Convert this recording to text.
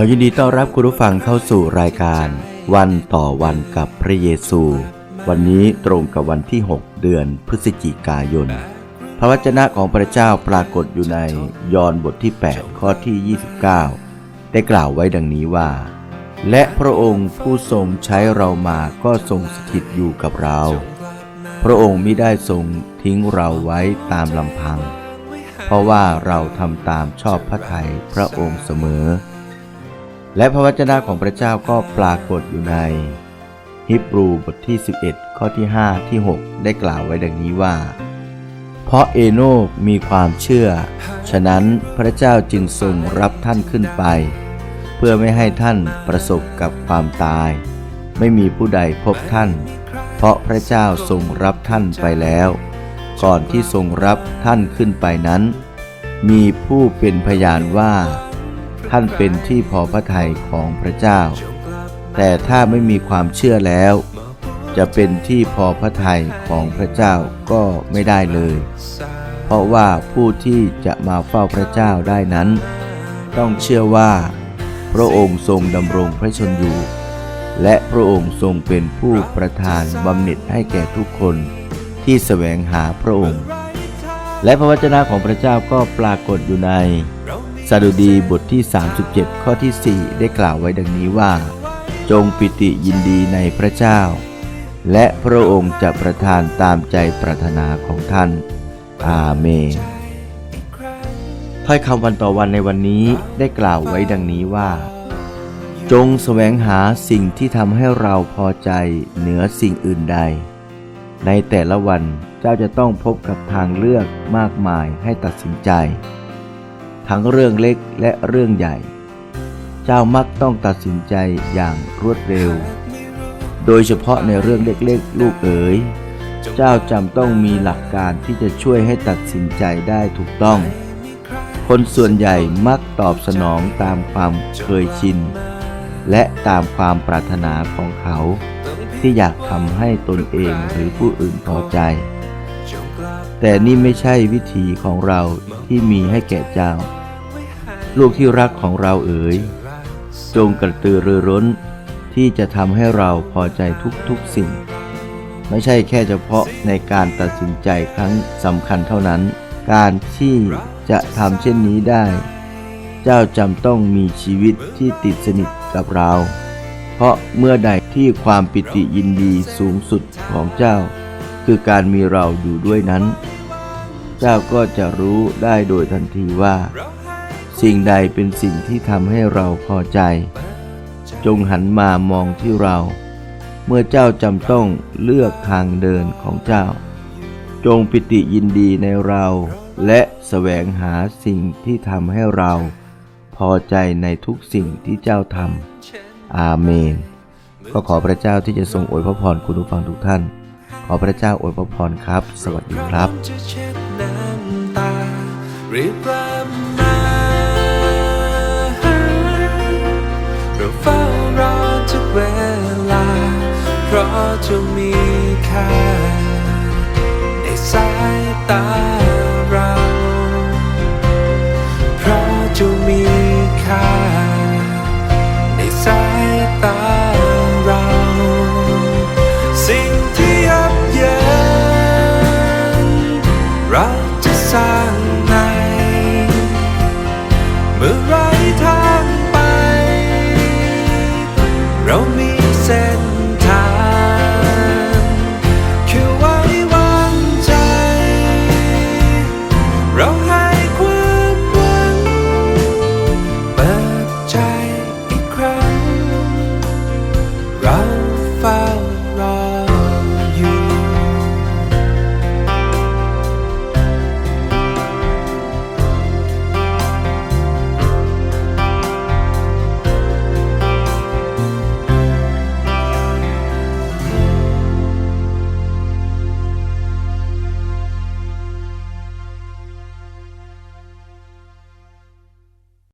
อยินดีต้อนรับคุณผู้ฟังเข้าสู่รายการ วันต่อวันกับพระเยซู วันนี้ตรงกับวันที่ 6 เดือนพฤศจิกายน พระวจนะของพระเจ้าปรากฏอยู่ในยอห์นบทที่ 8 ข้อที่ 29 ได้กล่าวไว้ดังนี้ว่า และพระองค์ผู้ทรงใช้เรามาก็ทรงสถิตอยู่กับเรา พระองค์ไม่ได้ทรงทิ้งเราไว้ตามลำพัง เพราะว่าเราทำตามชอบพระทัยพระองค์เสมอ และพระวจนะของพระเจ้าก็ปรากฏอยู่ในฮิบรูบทที่ 11 ข้อที่ 5 ที่ 6 ได้กล่าวไว้ดังนี้ว่า เพราะเอโนกมีความเชื่อ ฉะนั้นพระเจ้าจึงทรงรับท่านขึ้นไป เพื่อไม่ให้ท่านประสบกับความตาย ไม่มีผู้ใดพบท่าน เพราะพระเจ้าทรงรับท่านไปแล้ว ก่อนที่ทรงรับท่านขึ้นไปนั้น มีผู้เป็นพยานว่า ท่านเป็นที่พอพระทัยของพระเจ้า แต่ถ้าไม่มีความเชื่อแล้ว จะเป็นที่พอพระทัยของพระเจ้าก็ไม่ได้เลย เพราะว่าผู้ที่จะมาเฝ้าพระเจ้าได้นั้น ต้องเชื่อว่า พระองค์ทรงดำรงพระชนอยู่ และพระองค์ทรงเป็นผู้ประทานบำเหน็จให้แก่ทุกคนที่แสวงหาพระองค์ และพระวจนะของพระเจ้าก็ปรากฏอยู่ใน สดุดีบทที่ 37 ข้อที่ 4 ได้กล่าวไว้ดังนี้ว่า จงปิติยินดีในพระเจ้า และพระองค์จะประทานตามใจปรารถนาของท่าน อาเมนถ้อยคำวันต่อวันในวันนี้ได้กล่าวไว้ดังนี้ว่า จงแสวงหาสิ่งที่ทำให้เราพอใจเหนือสิ่งอื่นใด ในแต่ละวันเจ้าจะต้องพบกับทางเลือกมากมายให้ตัดสินใจ ทั้งเรื่องเล็กและเรื่องใหญ่ เจ้ามักต้องตัดสินใจอย่างรวดเร็ว โดยเฉพาะในเรื่องเล็กๆ ลูกเอ๋ย เจ้าจำต้องมีหลักการที่จะช่วยให้ตัดสินใจได้ถูกต้อง คนส่วนใหญ่มักตอบสนองตามความเคยชิน และตามความปรารถนาของเขา ที่อยากทำให้ตนเองหรือผู้อื่นพอใจแต่นี่ไม่ใช่วิธีของเราที่มีให้แก่เจ้า ลูกที่รักของเราเอ๋ย จงกระตือรือร้นที่จะทำให้เราพอใจทุกๆสิ่ง ไม่ใช่แค่เฉพาะในการตัดสินใจครั้งสำคัญเท่านั้น การที่จะทำเช่นนี้ได้ เจ้าจำต้องมีชีวิตที่ติดสนิทกับเรา เพราะเมื่อใดที่ความปิติยินดีสูงสุดของเจ้า คือการมีเราอยู่ด้วยนั้น เจ้าก็จะรู้ได้โดยทันทีว่า สิ่งใดเป็นสิ่งที่ทำให้เราพอใจ จงหันมามองที่เรา เมื่อเจ้าจำต้องเลือกทางเดินของเจ้า จงปิติยินดีในเรา และแสวงหาสิ่งที่ทำให้เรา พอใจในทุกสิ่งที่เจ้าทำอาเมน ก็ขอพระเจ้าที่จะทรงอวยพระพรคุณผู้ฟังทุกท่าน ขอพระเจ้าอวยพระพรครับ สวัสดีครับ จะมีค่าในสายตาเรา เพราะจะมีค่าในสายตาเรา สิ่งที่ยับเยินเราจะสร้างในเมื่อเร